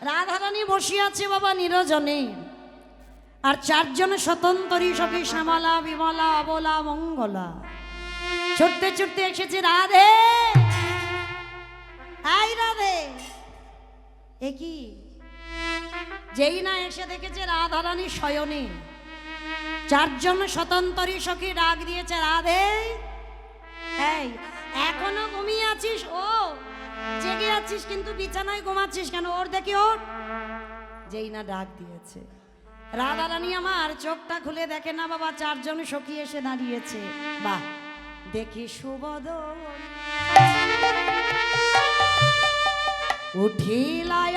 রাধারানী বসিয়াছে বাবা নিরজনে। আর চারজন স্বতন্ত্রী সখী শ্যামলা, বিমলা, অবলা, মঙ্গলা। ছুটতে ছুটতে এসেছে রাধে। আই রাধে। এ কি? যেই না এসে দেখেছে রাধারানী শয়নে। চারজন স্বতন্ত্রী সখী ডাক দিয়েছে, রাধে, এই, এখনও ঘুমিয়ে আছিস? ও আছিস কিন্তু বিছানায় ঘুমাচ্ছিস কেন? ওর দেখি ওর। যেই না ডাক দিয়েছে। রাধা রানী আমার চোখটা খুলে দেখে না বাবা, চারজন সখী এসে দাঁড়িয়েছে। বাহ, দেখি সুবদ উঠিলায়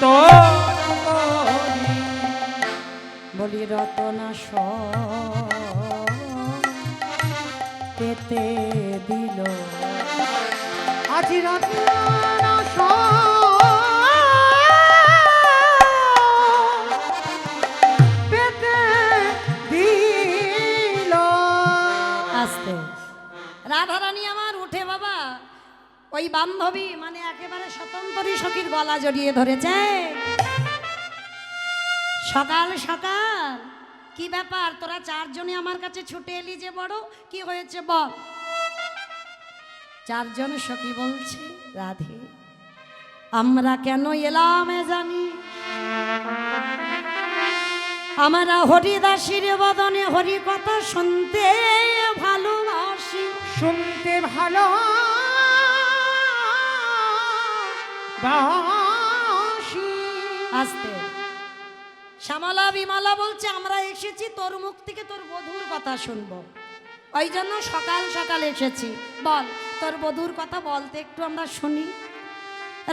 যত বলি রতনা স পেতে দিল? আজ রত্ন পেতে দিল? আসতে। রাধারানী ওই বান্ধবী মানে একেবারে স্বতন্ত্রী সখীর গলা জড়িয়ে ধরেছে। সকাল সকাল। কি ব্যাপার? তোরা চারজনে আমার কাছে ছুটে এলি যে বড়? কি হয়েছে বল? চারজন সখী বলছে, রাধে, আমরা কেন এলাম জানি? আমরা হরিদাসীর বদনে হরি কথা শুনতে ভালোবাসি। শুনতে ভালো শ্যামলা বিমলা বলছে, আমরা এসেছি তোর মুখ থেকে তোর বধুর কথা শুনব। ওই জন্য সকাল সকাল এসেছি। বল, তোর বধুর কথা বলতে একটু আমরা শুনি।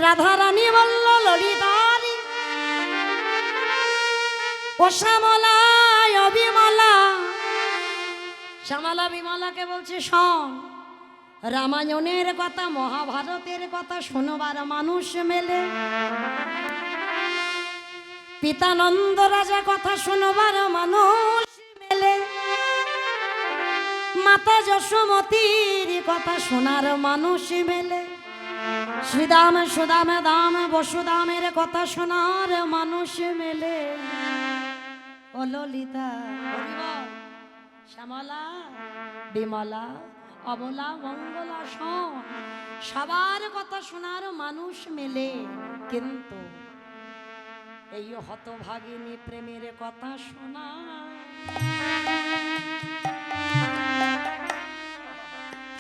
রাধারানী বলল ললিতারি ও শ্যামলা ও বিমলা শ্যামলা বিমলাকে বলছে, শোন রামায়ণের কথা, মহাভারতের কথা শোনবার মানুষ মেলে। পিতানন্দ রাজা কথা শোনবার মানুষ মেলে। মাতা যশোমতির কথা শোনার মানুষ মেলে। শ্রীদাম, সুদাম, দাম, বসুদামের কথা শোনার মানুষ মেলে। ও ললিতা শ্যামলা, বিমলা অবলা মঙ্গলা শোন সবার কথা শোনার মানুষ মেলে কিন্তু এই হতভাগিনী প্রেমের কথা শোনা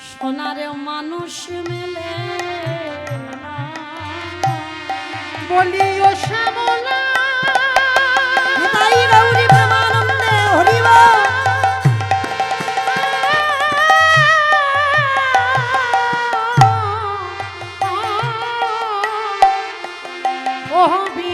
সোনার মানুষ মেলে না। বলি ও শ্যামলা নিতাই গৌরী প্রেমানন্দে হরি বল। ও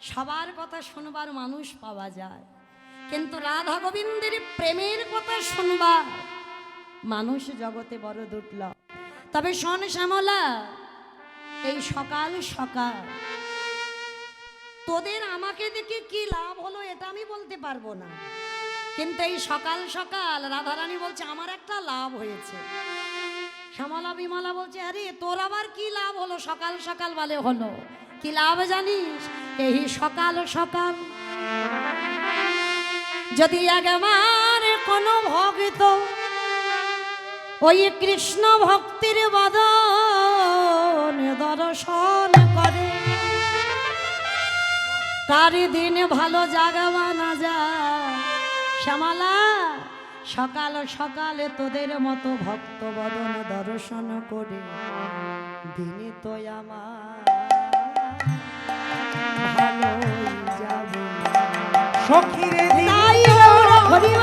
সবার কথা শুনবার মানুষ পাওয়া যায়। কিন্তু রাধা গোবিন্দের প্রেমের কথা শুনবা মানুষ জগতে বড় দুর্লভ। তবে শোন শ্যামলা, এই সকাল সকাল, তোদের আমাকে দেখে কি লাভ হলো এটা আমি বলতে পারব না। কিন্তু এই সকাল সকাল রাধারানী বলছে, আমার একটা লাভ হয়েছে। শ্যামলা বিমলা বলছে, আরে, তোর আবার কি লাভ হলো সকাল সকাল বলে হলো? কি লাভ জানিস? এই সকাল সকাল। যদি একবার কোনো ভক্ত ওই কৃষ্ণ ভক্তির বদন দর্শন করে, তার দিন ভালো জাগাবা না যায়। শ্যামালা, সকাল সকালে তোদের মতো ভক্ত বদন দর্শন করে দিনে তো আমার। সখীরে তাই হরিব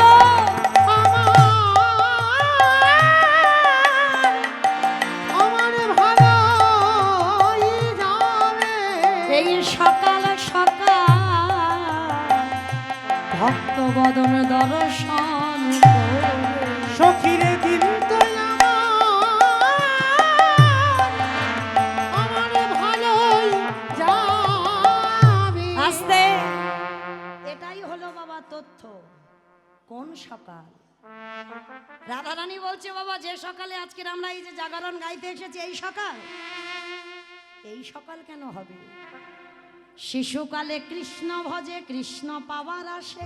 সকাল সকাল ভক্ত বদন দর্শন। সখীরে দিন। তথ্য? কোন সকাল? রাধারানী বলছে, বাবা, যে সকালে আজকের আমরা এই যে জাগরণ গাইতে এসেছি, এই সকাল? এই সকাল কেন হবে? শিশুকালে কৃষ্ণ ভজে কৃষ্ণ পাওয়ার আসে।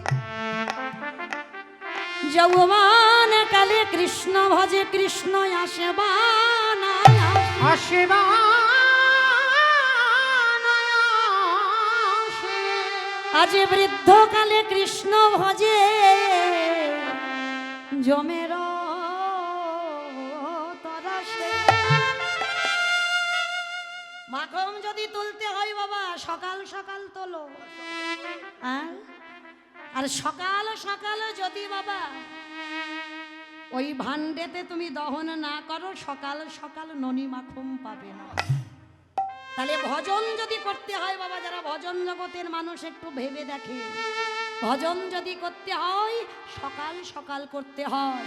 যৌবন কালে কৃষ্ণ ভজে কৃষ্ণ আসে বানায় আসে। আসে আজ বৃদ্ধকালে কৃষ্ণ ভজে জমের মাখন যদি তুলতে হয় বাবা, সকাল সকাল তোলো। হ্যাঁ? আর সকাল সকাল যদি বাবা, ওই ভান্ডেতে তুমি দহন না করো, সকাল সকাল ননি মাখুম পাবে না। তাহলে ভজন যদি করতে হয় বাবা, যারা ভজন জগতের মানুষ একটু ভেবে দেখে। ভজন যদি করতে হয়, সকাল সকাল করতে হয়।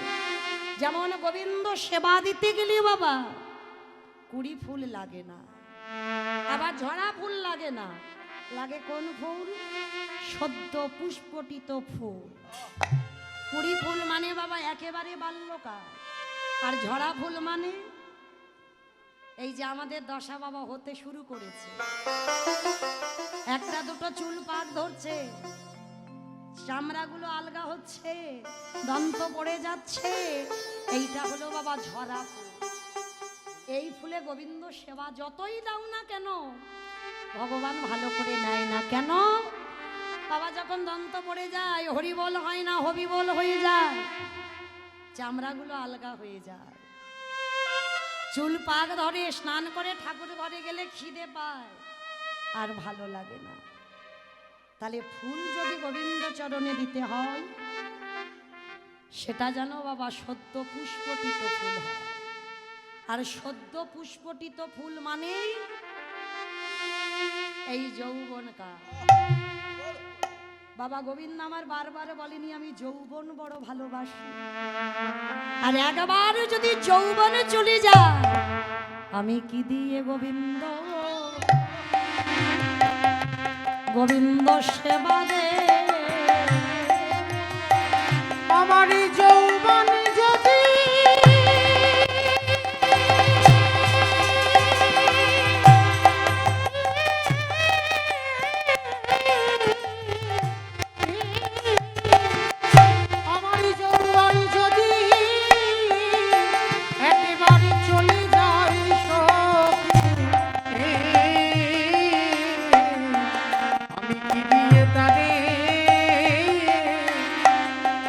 যেমন গোবিন্দ সেবা দিতে গেলে বাবা, কুড়ি ফুল লাগে না। আবার ঝরা ফুল লাগে না। লাগে কোন ফুল? সদ্য পুষ্পটিত ফুল। কুড়ি ফুল মানে বাবা একেবারে বাল্যকাল। আর ঝরা ফুল মানে এই যে আমাদের দশা বাবা হতে শুরু করেছে। একটা দুটো চুল পাক ধরছে, চামড়াগুলো আলগা হচ্ছে, দন্ত পড়ে যাচ্ছে, এইটা হলো বাবা ঝরা ফুল। এই ফুলে গোবিন্দ সেবা যতই দাও না কেন, ভগবান ভালো করে নেয় না কেন? বাবা যখন দন্ত পড়ে যায়, হরিবল হয় না, হবিবল হয়ে যায়, চামড়াগুলো আলগা হয়ে যায়। চুল পাক ধরে, স্নান করে ঠাকুর ঘরে গেলে খিদে পায়। আর ভালো লাগে না। তাহলে ফুল যদি গোবিন্দ চরণে দিতে হয়, সেটা যেন বাবা, সদ্য পুষ্পটিত ফুল হয়। আর সদ্য পুষ্পটিত ফুল মানে এই যৌবন কাল বাবা গোবিন্দ আমার বারবার বলেনি, আমি যৌবন বড় ভালোবাসি। আর একবার যদি যৌবনে চলে যায়, আমি কি দিয়ে গোবিন্দ? গোবিন্দ সেবা দে।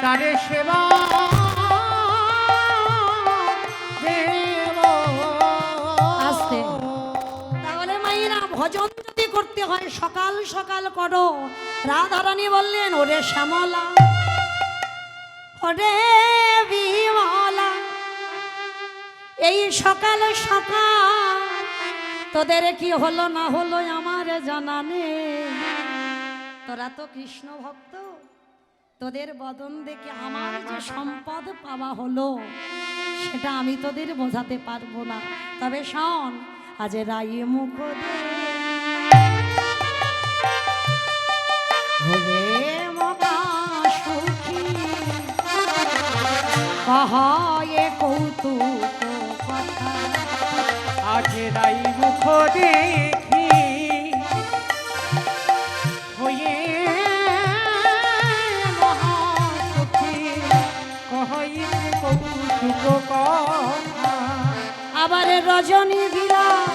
তারে সেবা। তাহলে মাইরা ভজন করতে হয়, সকাল সকাল করো। রাধারানী বললেন, ওরে শ্যামলা, ওরে বিমলা, এই সকাল সকাল তোদের কি হলো না হলো আমার জানা নেই। তোরা তো কৃষ্ণ ভক্ত তোদের বদন দেখে আমার যে সম্পদ পাওয়া হলো, সেটা আমি তোদের বোঝাতে পারব না। তবে শোন, আজ রাই মুখ কৌতুক কথা। আজ রাই মুখ দেখি রজনী বিলাস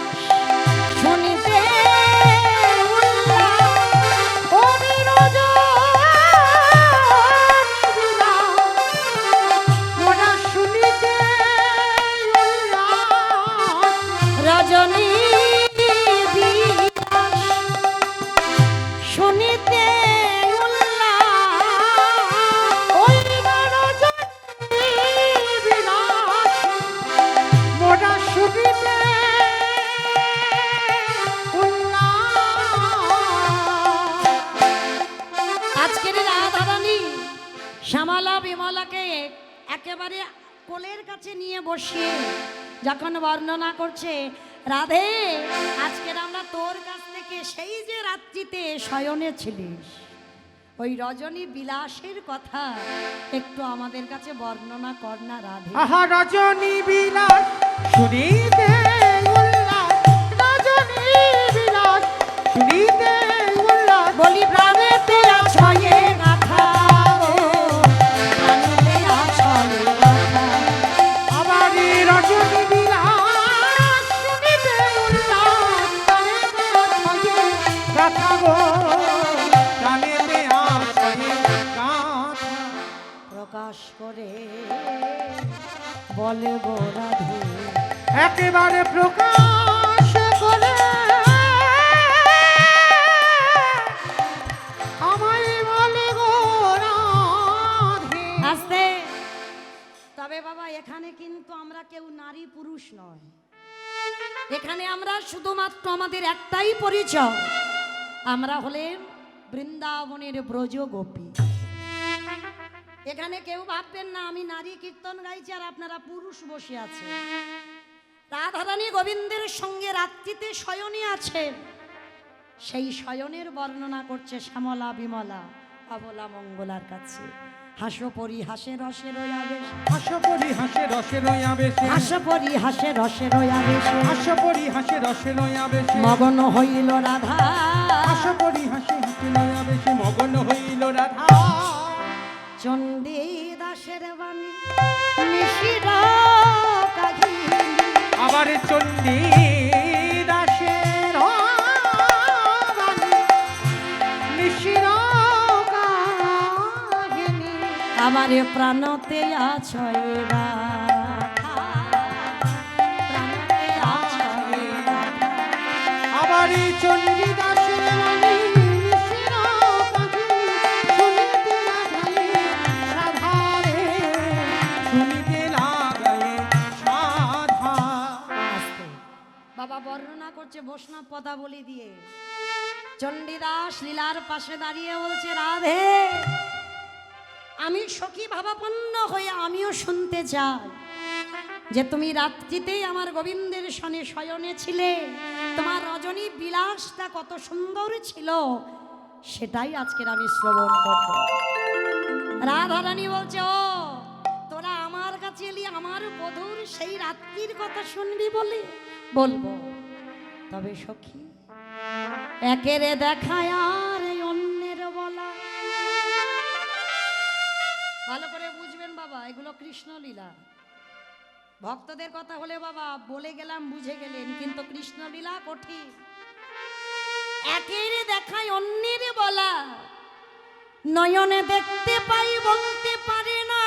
একেবারে কোলের কাছে নিয়ে বসিয়ে যখন বর্ণনা করছে, রাধে আজকের আমরা তোর কাছ থেকে সেই যে রাত্রিতে শয়নে ছিলিস, ওই রজনী বিলাসের কথা একটু আমাদের কাছে বর্ণনা কর না রাধে। রজনী বিলাস শুনিতে প্রকাশ করে বলে গো রাধে একেবারে প্রকাশ করে। আমায় বলে গো রাধে আস্তে। তবে বাবা এখানে কিন্তু আমরা কেউ নারী পুরুষ নয়। এখানে আমরা শুধুমাত্র আমাদের একটাই পরিচয়। আমরা হলেন বৃন্দাবনের ব্রজ গোপী এখানে কেউ ভাববেন না আমি নারী কীর্তন গাইছি আর আপনারা পুরুষ বসে আছে রাধারানী গোবিন্দের সঙ্গে রাত্রিতে শয়নে আছেন। সেই শয়নের বর্ণনা করছে শ্যামলা বিমলা অবলা মঙ্গলার কাছে। হাসো পরি হাসে রসে রয়াবেশ হাস্য পরি হাসে রসে রয়া বেশে হাসো পরি হাসে রসে রয়াবেশ হাস্য পরি হাসে রসে রয়া বেশে মগন হইল রাধা। পরি হাসে হাসে রয়া বেশে মগন হইল রাধা। চণ্ডী আবার চণ্ডী দাসের আমার প্রাণতে আছয় এই চণ্ডী করছে বৈষ্ণব পদাবলী দিয়ে। চণ্ডীদাস লীলার পাশে দাঁড়িয়ে বলছে, রাধে, আমি সখী ভাবাপন্ন হয়ে আমিও শুনতে চাই যে তুমি রাত্রিতেই আমার গোবিন্দের সনে শয়নে ছিলে। তোমার রজনী বিলাসটা কত সুন্দর ছিল, সেটাই আজকের আমি শ্রবণ করব। রাধারানী বলছে, ও, তোরা আমার কাছে এলি, আমার বধুর সেই রাত্রির কথা শুনবি বলে বলব। তবে সখী, একেরে দেখায় আর অন্যের বলা। ভালো করে বুঝবেন বাবা, এগুলো কৃষ্ণ লীলা ভক্তদের কথা হলে বাবা, বলে গেলাম, বুঝে গেলেন, কিন্তু কৃষ্ণ লীলা কঠিন। একের দেখায় অন্যের বলা। নয়নে দেখতে পাই বলতে পারে না।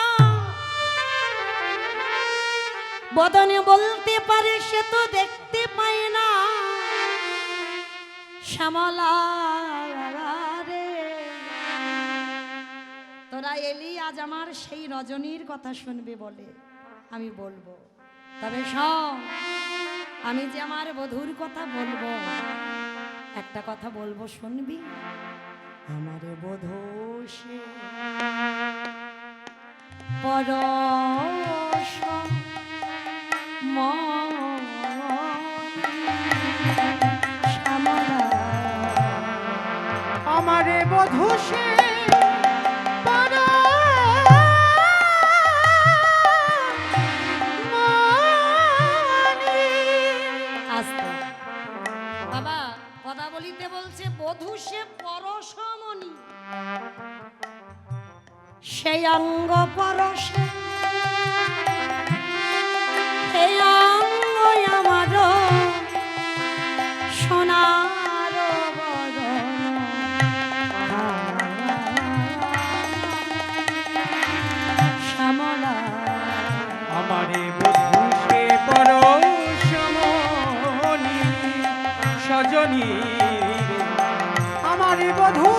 বদনে বলতে পারে সে তো দেখতে পায় না। শ্যামলা রে তোরা এলি আজ আমার সেই রজনীর কথা শুনবে বলে আমি বলব। তবে শোন, আমি যে আমার বধুর কথা বলব, একটা কথা বলব শুনবি? আমার বধূ সে পরশ আমারে আমারে বধূ